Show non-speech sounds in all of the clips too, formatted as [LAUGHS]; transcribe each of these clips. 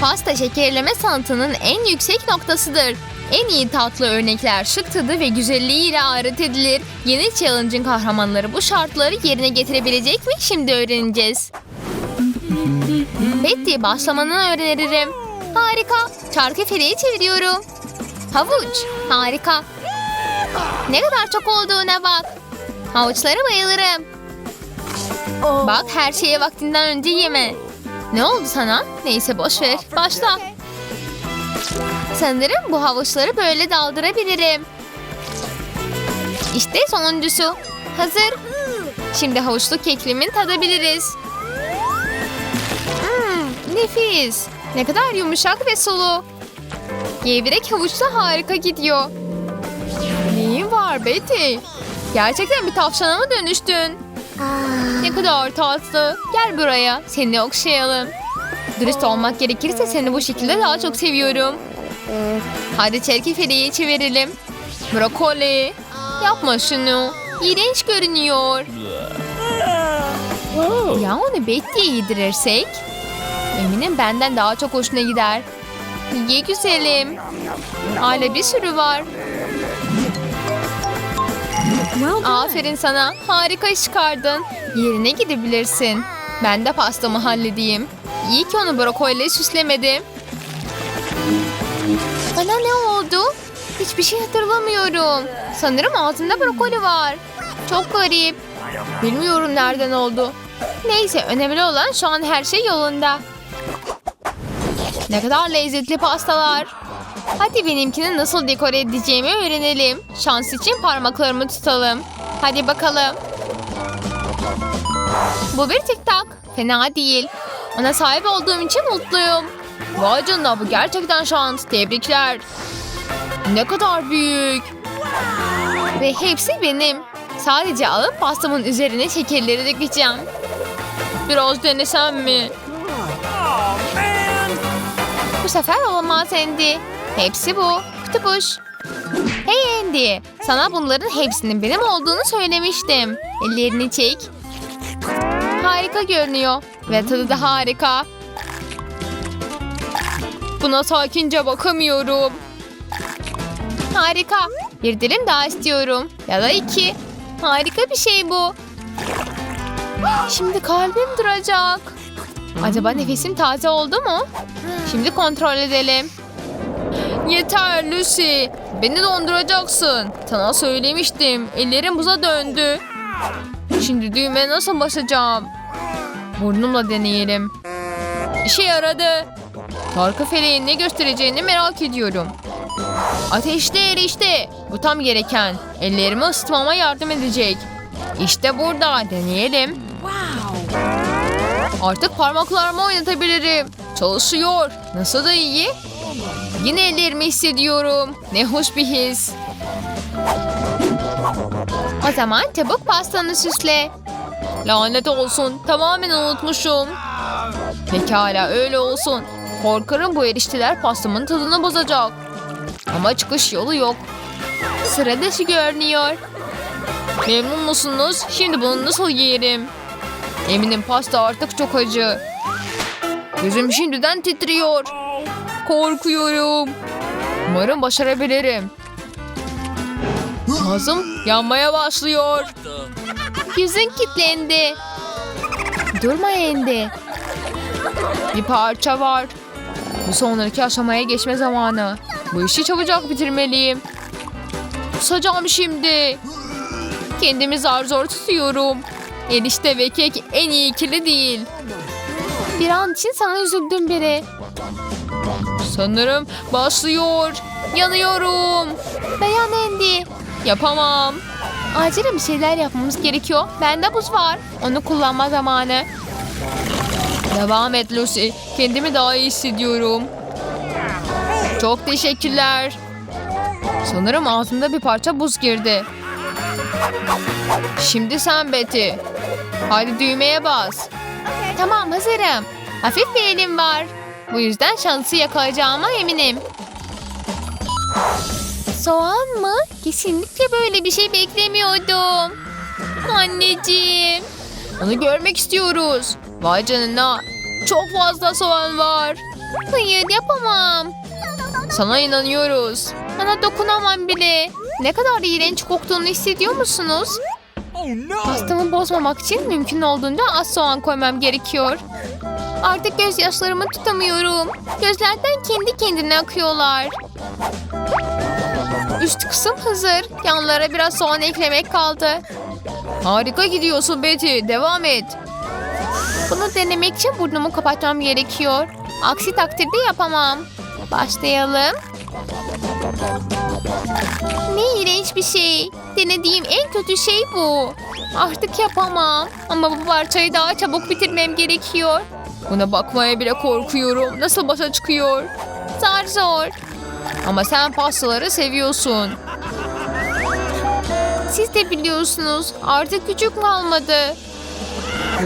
Pasta şekerleme sanatının en yüksek noktasıdır. En iyi tatlı örnekler şık tadı ve güzelliğiyle ayrıt edilir. Yeni challenge'ın kahramanları bu şartları yerine getirebilecek mi? Şimdi öğreneceğiz. Betty başlamanı öneririm. Harika. Çarkı feleği çeviriyorum. Havuç. Harika. Ne kadar çok olduğuna bak. Havuçlara bayılırım. Bak her şeye vaktinden önce yeme. Ne oldu sana? Neyse boş ver. Başla. Sanırım bu havuçları böyle daldırabilirim. İşte sonuncusu. Hazır. Şimdi havuçlu keklimin tadabiliriz. Hmm, nefis. Ne kadar yumuşak ve sulu. Gevrek havuçla harika gidiyor. Neyin var Betty? Gerçekten bir tavşana mı dönüştün? Ne kadar tatlı. Gel buraya. Seni okşayalım. Dürüst olmak gerekirse seni bu şekilde daha çok seviyorum. Hadi çelki çevirelim. Brokoli. Yapma şunu. İğrenç görünüyor. Ya onu Betty'ye yedirirsek? Eminim benden daha çok hoşuna gider. Ye güzelim. Hala bir sürü var. Aferin sana. Harika iş çıkardın. Yerine gidebilirsin. Ben de pastamı halledeyim. İyi ki onu brokoliyle süslemedim. Bana ne oldu? Hiçbir şey hatırlamıyorum. Sanırım altında brokoli var. Çok garip. Bilmiyorum nereden oldu. Neyse önemli olan şu an her şey yolunda. Ne kadar lezzetli pastalar. Hadi benimkini nasıl dekore edeceğimi öğrenelim. Şans için parmaklarımı tutalım. Hadi bakalım. Bu bir tic tac. Fena değil. Ona sahip olduğum için mutluyum. Vay canına bu gerçekten şans. Tebrikler. Ne kadar büyük. Ve hepsi benim. Sadece alıp pastamın üzerine şekerleri dökeceğim. Biraz denesem mi? Bu sefer olamaz Andy. Hepsi bu. Kutupuş. Hey Andy. Sana bunların hepsinin benim olduğunu söylemiştim. Ellerini çek. Harika görünüyor. Ve tadı da harika. Buna sakince bakamıyorum. Harika. Bir dilim daha istiyorum. Ya da iki. Harika bir şey bu. Şimdi kalbim duracak. Acaba nefesim taze oldu mu? Şimdi kontrol edelim. Yeter Lucy. Beni donduracaksın. Sana söylemiştim. Ellerim buza döndü. Şimdi düğmeye nasıl basacağım? Burnumla deneyelim. İşe yaradı. Tarka feleğin ne göstereceğini merak ediyorum. Ateşli erişte. Bu tam gereken. Ellerimi ısıtmama yardım edecek. İşte burada. Deneyelim. Artık parmaklarımı oynatabilirim. Çalışıyor. Nasıl da iyi? Yine ellerimi hissediyorum. Ne hoş bir his. O zaman çabuk pastanı süsle. Lanet olsun. Tamamen unutmuşum. Pekala öyle olsun. Korkarım bu erişteler pastamın tadını bozacak. Ama çıkış yolu yok. Sıra dışı görünüyor. Memnun musunuz? Şimdi bunu nasıl yerim? Eminim pasta artık çok acı. Gözüm şimdiden titriyor. Korkuyorum. Umarım başarabilirim. Ağzım yanmaya başlıyor. Yüzün kilitlendi. Durma Endi. Bir parça var. Bu sonraki aşamaya geçme zamanı. Bu işi çabucak bitirmeliyim. Kusacağım şimdi. Kendimi zar zor tutuyorum. Erişte ve kek en iyi ikili değil. Bir an için sana üzüldüm biri. Sanırım başlıyor. Yanıyorum. Dayan Andy. Yapamam. Acilen bir şeyler yapmamız gerekiyor. Bende buz var. Onu kullanma zamanı. Devam et Lucy. Kendimi daha iyi hissediyorum. Çok teşekkürler. Sanırım ağzımda bir parça buz girdi. Şimdi sen Betty. Hadi düğmeye bas. Tamam hazırım. Hafif bir elim var. Bu yüzden şansı yakalayacağıma eminim. Soğan mı? Kesinlikle böyle bir şey beklemiyordum. Anneciğim. Onu görmek istiyoruz. Vay canına. Çok fazla soğan var. Hayır yapamam. Sana inanıyoruz. Bana dokunamam bile. Ne kadar iğrenç koktuğunu hissediyor musunuz? Oh! Pastamı bozmamak için mümkün olduğunca az soğan koymam gerekiyor. Artık gözyaşlarımı tutamıyorum. Gözlerden kendi kendine akıyorlar. Üst kısım hazır. Yanlara biraz soğan eklemek kaldı. Harika gidiyorsun Betty. Devam et. Bunu denemek için burnumu kapatmam gerekiyor. Aksi takdirde yapamam. Başlayalım. Ne iğrenç bir şey. Denediğim en kötü şey bu. Artık yapamam. Ama bu parçayı daha çabuk bitirmem gerekiyor. Buna bakmaya bile korkuyorum. Nasıl başa çıkıyor? Zar zor. Ama sen pastaları seviyorsun. Siz de biliyorsunuz. Artık küçük kalmadı.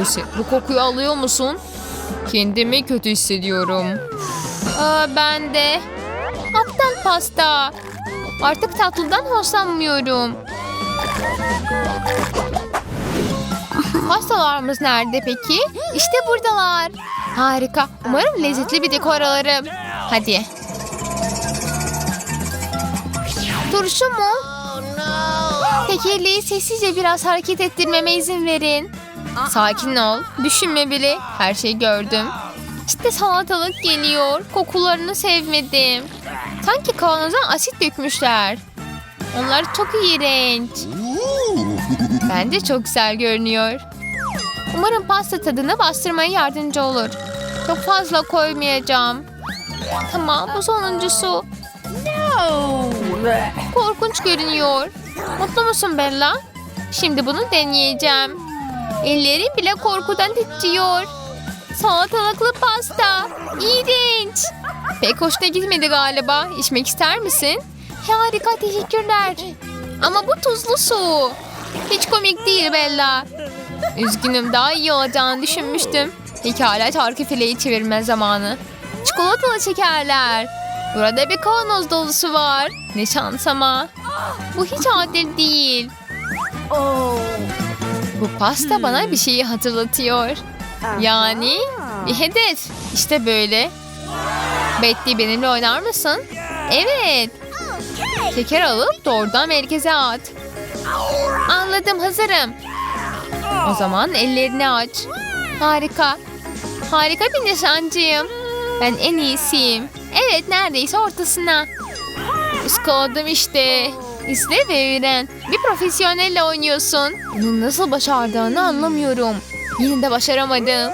Lucy bu kokuyu alıyor musun? Kendimi kötü hissediyorum. Aa, ben de. Aptal pasta. Artık tatlıdan hoşlanmıyorum. Pastalarımız nerede peki? İşte buradalar. Harika. Umarım lezzetli bir dekor alırım. Hadi. Turşu mu? Tekerleği sessizce biraz hareket ettirmeme izin verin. Sakin ol. Düşünme bile. Her şeyi gördüm. İşte salatalık geliyor. Kokularını sevmedim. Sanki kavanoza asit dökmüşler. Onlar çok iğrenç. Bence çok güzel görünüyor. Umarım pasta tadını bastırmaya yardımcı olur. Çok fazla koymayacağım. Tamam bu sonuncusu. Korkunç görünüyor. Mutlu musun Bella? Şimdi bunu deneyeceğim. Ellerim bile korkudan titriyor. Salatalıklı pasta. İğrenç. Pek hoşuna gitmedi galiba. İçmek ister misin? Harika teşekkürler. Ama bu tuzlu su. Hiç komik değil Bella. Üzgünüm daha iyi olacağını düşünmüştüm. Pekala çarkı fileyi çevirme zamanı. Çikolatalı şekerler. Burada bir kavanoz dolusu var. Ne şans ama. Bu hiç adil değil. Bu pasta bana bir şeyi hatırlatıyor. Yani bir hedef. İşte böyle. Betty benimle oynar mısın? Evet. Şeker alıp doğrudan merkeze at. Anladım hazırım. O zaman ellerini aç. Harika. Harika bir nişancıyım. Ben en iyisiyim. Evet neredeyse ortasına. Iskaladım işte. İzle ve öğren. Bir profesyonelle oynuyorsun. Bunu nasıl başardığını anlamıyorum. Yine de başaramadım.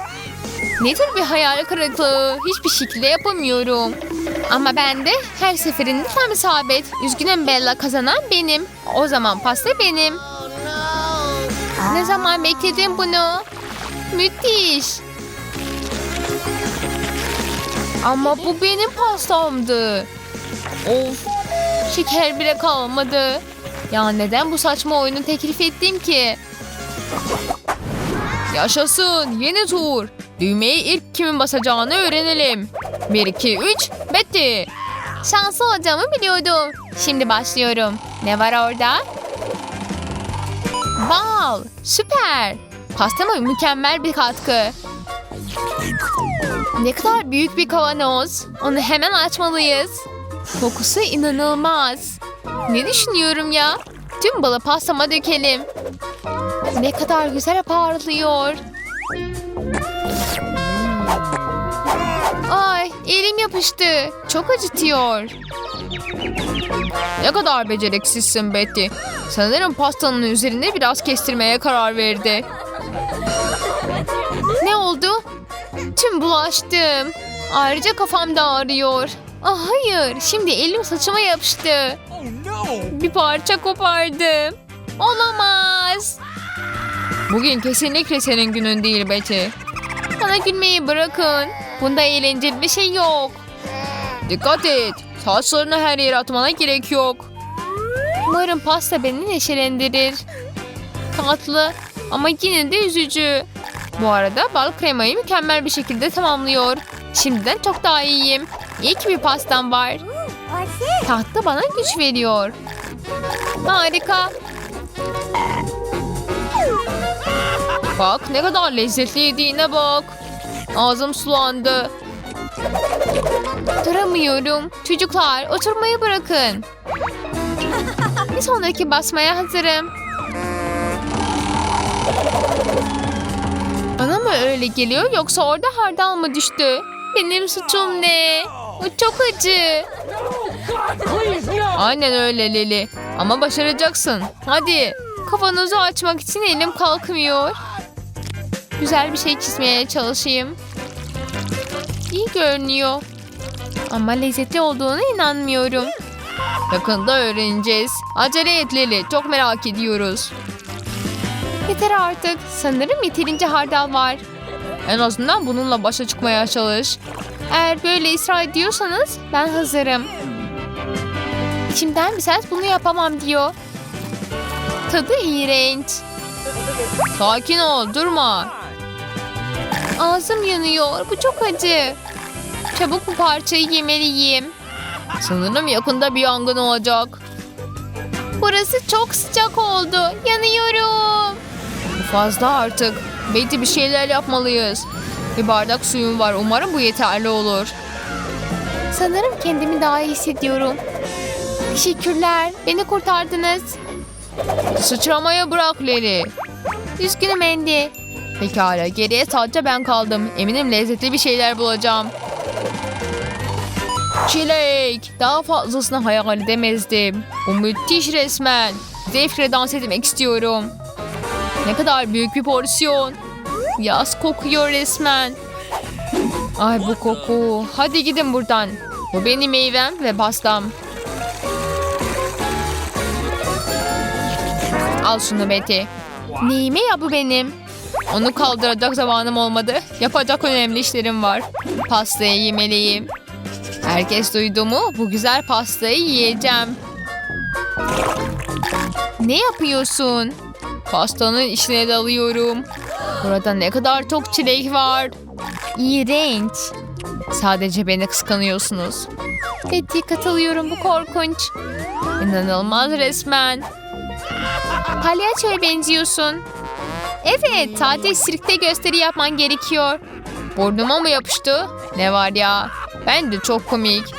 Ne tür bir hayal kırıklığı. Hiçbir şekilde yapamıyorum. Ama ben de her seferinde tam isabet. Üzgünüm Bella kazanan benim. O zaman pasta benim. Ne zaman bekledim bunu? Müthiş. Ama bu benim pastamdı. Of. Şeker bile kalmadı. Ya neden bu saçma oyunu teklif ettim ki? Yaşasın yeni tur. Düğmeyi ilk kimin basacağını öğrenelim. 1, 2, 3, Betty. Şanslı olacağımı biliyordum. Şimdi başlıyorum. Ne var orada? Bal. Süper. Pastama mükemmel bir katkı. Ne kadar büyük bir kavanoz. Onu hemen açmalıyız. Kokusu inanılmaz. Ne düşünüyorum ya? Tüm balı pastama dökelim. Ne kadar güzel parlıyor. Ay elim yapıştı. Çok acıtıyor. Ne kadar beceriksizsin Betty. Sanırım pastanın üzerinde biraz kestirmeye karar verdi. Ne oldu? Tüm bulaştım. Ayrıca kafam da ağrıyor. Ah hayır, şimdi elim saçıma yapıştı. Oh no! Bir parça kopardım. Olamaz. Bugün kesinlikle senin günün değil Betty. Bana gülmeyi bırakın. Bunda eğlenceli bir şey yok. Dikkat et. Saçlarını her yere atmana gerek yok. Umarım pasta beni neşelendirir. Tatlı ama yine de üzücü. Bu arada bal kremayı mükemmel bir şekilde tamamlıyor. Şimdiden çok daha iyiyim. İyi ki bir pastam var. Tatlı bana güç veriyor. Harika. Bak ne kadar lezzetli yediğine bak. Ağzım sulandı. Duramıyorum. Çocuklar oturmayı bırakın. Bir sonraki basmaya hazırım. Bana mı öyle geliyor yoksa orada hardal mı düştü? Benim suçum ne? O çok acı. Aynen öyle Leli. Ama başaracaksın. Hadi. Kavanozu açmak için elim kalkmıyor. Güzel bir şey çizmeye çalışayım. İyi görünüyor. Ama lezzetli olduğuna inanmıyorum. Yakında öğreneceğiz. Acele et Leli. Çok merak ediyoruz. Yeter artık. Sanırım yeterince hardal var. En azından bununla başa çıkmaya çalış. Eğer böyle ısrar ediyorsanız ben hazırım. İçimden bir ses bunu yapamam diyor. Tadı iğrenç. Sakin ol durma. Ağzım yanıyor. Bu çok acı. Çabuk bu parçayı yemeliyim. Sanırım yakında bir yangın olacak. Burası çok sıcak oldu. Yanıyorum. Fazla artık. Betty bir şeyler yapmalıyız. Bir bardak suyum var. Umarım bu yeterli olur. Sanırım kendimi daha iyi hissediyorum. Teşekkürler. Beni kurtardınız. Sıçramaya bırak Leli. Üzgünüm Andy. Pekala geriye sadece ben kaldım. Eminim lezzetli bir şeyler bulacağım. Çilek. Daha fazlasını hayal edemezdim. Bu müthiş resmen. Zevkle dans etmek istiyorum. Ne kadar büyük bir porsiyon. Yaz kokuyor resmen. Ay bu koku. Hadi gidin buradan. Bu benim meyvem ve pastam. Al şunu Betty. Neyime ya bu benim? Onu kaldıracak zamanım olmadı. Yapacak önemli işlerim var. Pastayı yemeliyim. Herkes duydu mu? Bu güzel pastayı yiyeceğim. Ne yapıyorsun? Pastanın içine dalıyorum. Burada ne kadar çok çilek var. İğrenç. Sadece beni kıskanıyorsunuz. Betty katılıyorum bu korkunç. İnanılmaz resmen. Palyaçoya benziyorsun. Evet, sadece sirkte gösteri yapman gerekiyor. Burnuma mı yapıştı? Ne var ya? Ben de çok komik.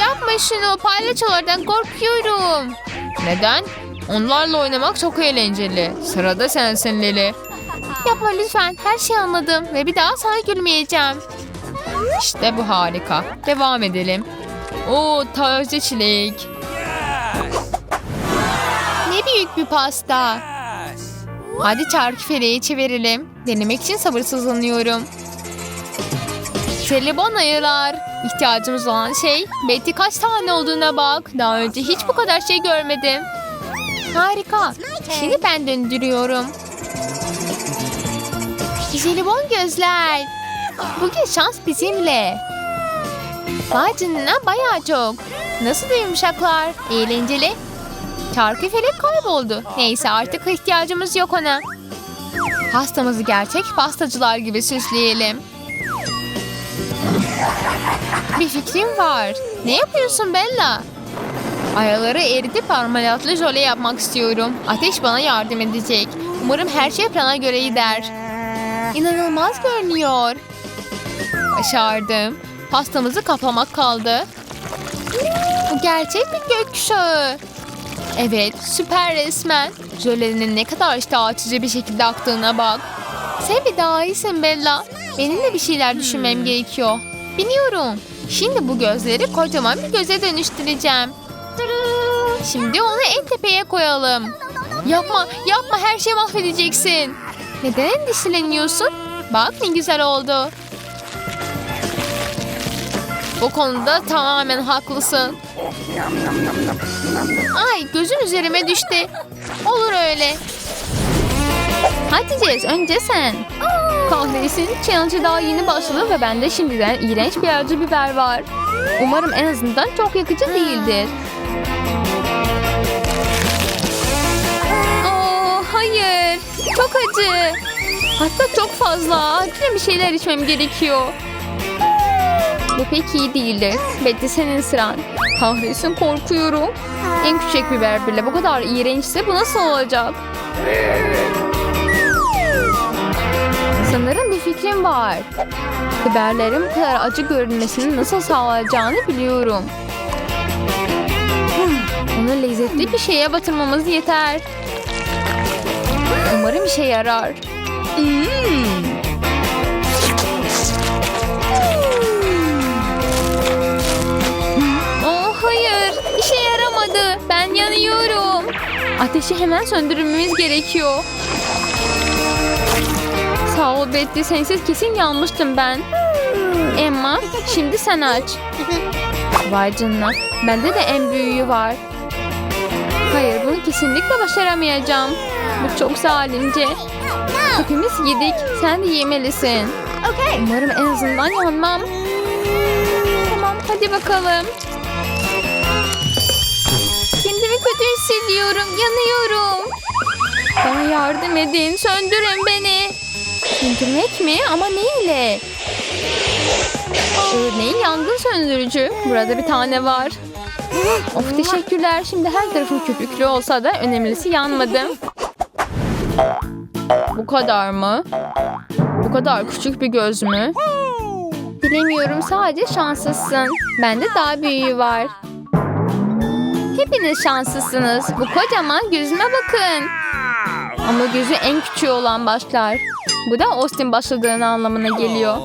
Yapma şunu, palyaçolardan korkuyorum. Neden? Onlarla oynamak çok eğlenceli. Sırada sensin Lili. Yapma lütfen, her şeyi anladım ve bir daha sana gülmeyeceğim. İşte bu harika. Devam edelim. Oo, taze çilek. Büyük bir pasta. Hadi çarkı feleği çevirelim. Denemek için sabırsızlanıyorum. Jelibon ayılar. İhtiyacımız olan şey Betty kaç tane olduğuna bak. Daha önce hiç bu kadar şey görmedim. Harika. Şimdi ben döndürüyorum. Jelibon gözler. Bugün şans bizimle. Vay canına bayağı çok. Nasıl da yumuşaklar. Eğlenceli. Çarkı felek kayboldu. Neyse artık ihtiyacımız yok ona. Pastamızı gerçek pastacılar gibi süsleyelim. Bir fikrim var. Ne yapıyorsun Bella? Ayaları eritip marmelatlı jöle yapmak istiyorum. Ateş bana yardım edecek. Umarım her şey plana göre gider. İnanılmaz görünüyor. Başardım. Pastamızı kaplamak kaldı. Bu gerçek bir gökkuşağı. Evet, süper resmen. Jölenin ne kadar işte açıcı bir şekilde aktığına bak. Sen bir daha iyisin Bella. Benim de bir şeyler düşünmem gerekiyor. Biliyorum. Şimdi bu gözleri kocaman bir göze dönüştüreceğim. Şimdi onu en tepeye koyalım. Yapma, yapma her şeyi mahvedeceksin. Neden endişeleniyorsun? Bak ne güzel oldu. Bu konuda tamamen haklısın. Ay gözün üzerime düştü. Olur öyle. Hadi Jess önce sen. Kahretsin challenge daha yeni başladı ve bende şimdiden iğrenç bir acı biber var. Umarım en azından çok yakıcı değildir. Oo, hayır. Çok acı. Hatta çok fazla. Acilen bir şeyler içmem gerekiyor. Bu pek iyi değildir. Betty senin sıran. Kahretsin korkuyorum. En küçük biber bile bu kadar iğrençse bu nasıl olacak? Sanırım bir fikrim var. Biberlerin bu kadar acı görünmesini nasıl sağlayacağını biliyorum. Onu lezzetli bir şeye batırmamız yeter. Umarım işe yarar. Oh yanıyorum. Ateşi hemen söndürmemiz gerekiyor. Sağ ol Betty, sensiz kesin yanmıştım ben. Emma, şimdi sen aç. Vay canına, bende de en büyüğü var. Hayır, bunu kesinlikle başaramayacağım. Bu çok zalimce. Hepimiz yedik, sen de yemelisin. Umarım en azından yanmam. Tamam, hadi bakalım. Hissediyorum, yanıyorum. Bana yardım edin, söndürün beni. Söndürmek mi? Ama neyle? Örneğin yangın söndürücü. Burada bir tane var. Of teşekkürler. Şimdi her tarafım köpüklü olsa da önemlisi yanmadım. Bu kadar mı? Bu kadar küçük bir göz mü? Bilemiyorum sadece şanslısın. Bende daha büyüğü var. Hepiniz şanslısınız. Bu kocaman gözüme bakın. Ama gözü en küçüğü olan başlar. Bu da Austin başladığını anlamına geliyor.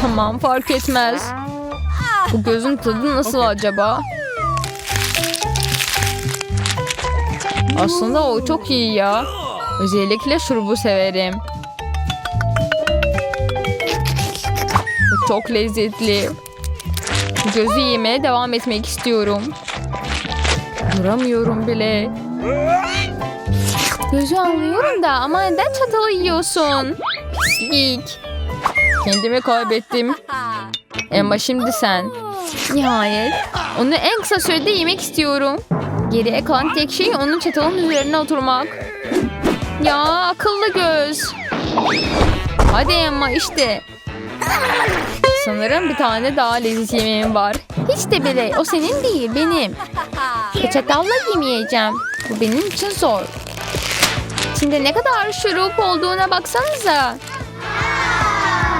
Tamam fark etmez. Bu gözün tadı nasıl acaba? Aslında o çok iyi ya. Özellikle şurubu severim. Bu çok lezzetli. Gözü yemeye devam etmek istiyorum. Duramıyorum bile. Gözü anlıyorum da ama neden çatalı yiyorsun? Pislik. Kendimi kaybettim. Ama şimdi sen. Nihayet. Onu en kısa sürede yemek istiyorum. Geriye kalan tek şey onun çatalın üzerine oturmak. Ya akıllı göz. Hadi Emma işte. Sanırım bir tane daha leziz yemeğim var. Hiç de bile. O senin değil benim. Çatalla yemeyeceğim. Bu benim için zor. İçinde ne kadar şurup olduğuna baksanıza.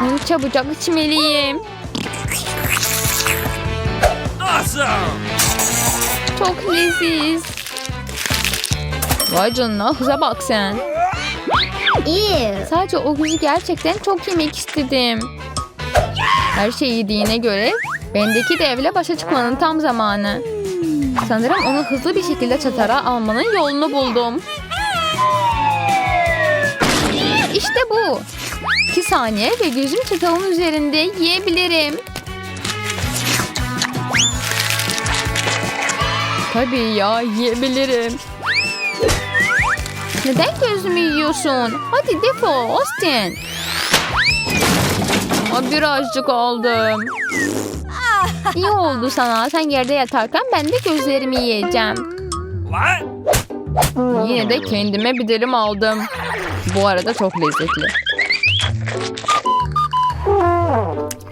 Bunu çabucak içmeliyim. Awesome! Çok leziz. Vay canına hıza bak sen. Sadece o gözü gerçekten çok yemek istedim. Her şey yediğine göre bendeki devle başa çıkmanın tam zamanı. Sanırım onu hızlı bir şekilde çatara almanın yolunu buldum. İşte bu. 2 saniye ve gözüm çatalın üzerinde yiyebilirim. Tabii ya yiyebilirim. Neden gözümü yiyorsun? Hadi defol Austin. Ama birazcık aldım. İyi oldu sana. Sen yerde yatarken ben de gözlerimi yiyeceğim. Yine de kendime bir dilim aldım. Bu arada çok lezzetli.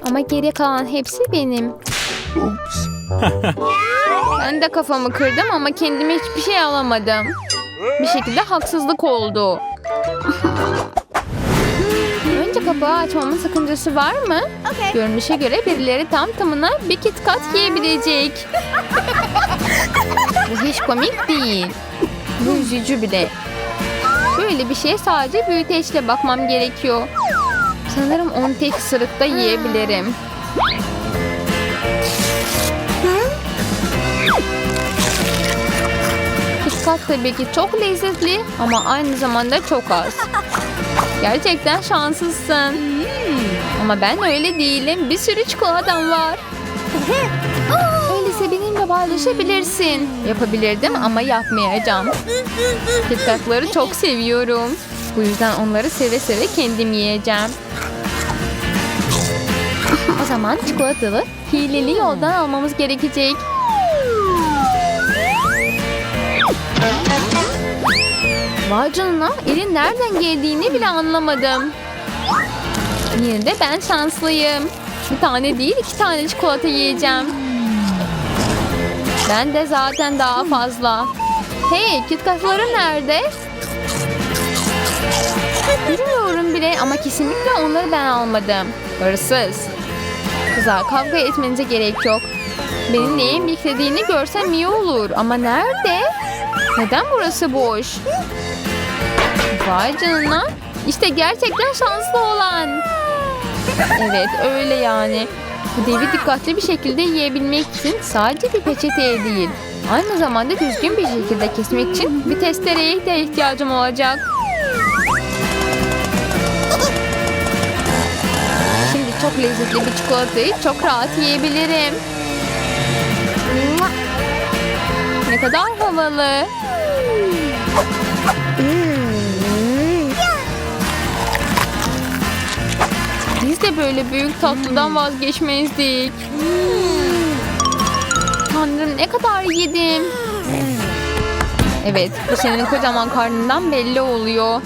Ama geri kalan hepsi benim. [LAUGHS] ben de kafamı kırdım ama kendime hiçbir şey alamadım. Bir şekilde haksızlık oldu. Kapağı açmamın sakıncası var mı? Görünüşe göre birileri tam tamına bir kit kat yiyebilecek. Bu hiç komik değil. Bu üzücü bile. Böyle bir şeye sadece büyüteçle bakmam gerekiyor. Sanırım onu tek ısırıkta yiyebilirim. Kitkat tabii ki çok lezzetli ama aynı zamanda çok az. Gerçekten şanslısın. Ama ben öyle değilim. Bir sürü çikolatam var. [LAUGHS] Öyleyse benimle paylaşabilirsin. Yapabilirdim ama yapmayacağım. Kitkatları çok seviyorum. Bu yüzden onları seve seve kendim yiyeceğim. [LAUGHS] O zaman çikolatalı hileli yoldan almamız gerekecek. Vay canına elin nereden geldiğini bile anlamadım. Yine de ben şanslıyım. Bir tane değil iki tane çikolata yiyeceğim. Ben de zaten daha fazla. Hey kitkatlarım nerede? Bilmiyorum olabilir ama kesinlikle onları ben almadım. Hırsız. Kızlar kavga etmenize gerek yok. Benim neyin beklediğini görsem iyi olur. Ama nerede? Neden burası boş? Vay canına. İşte gerçekten şanslı olan. Evet öyle yani. Ödevi dikkatli bir şekilde yiyebilmek için sadece bir peçeteye değil, aynı zamanda düzgün bir şekilde kesmek için bir testereye de ihtiyacım olacak. Şimdi çok lezzetli bir çikolatayı çok rahat yiyebilirim. Ne kadar havalı. De böyle büyük tatlıdan vazgeçmezdik. Tanrım ne kadar yedim. Evet, bu senin kocaman karnından belli oluyor.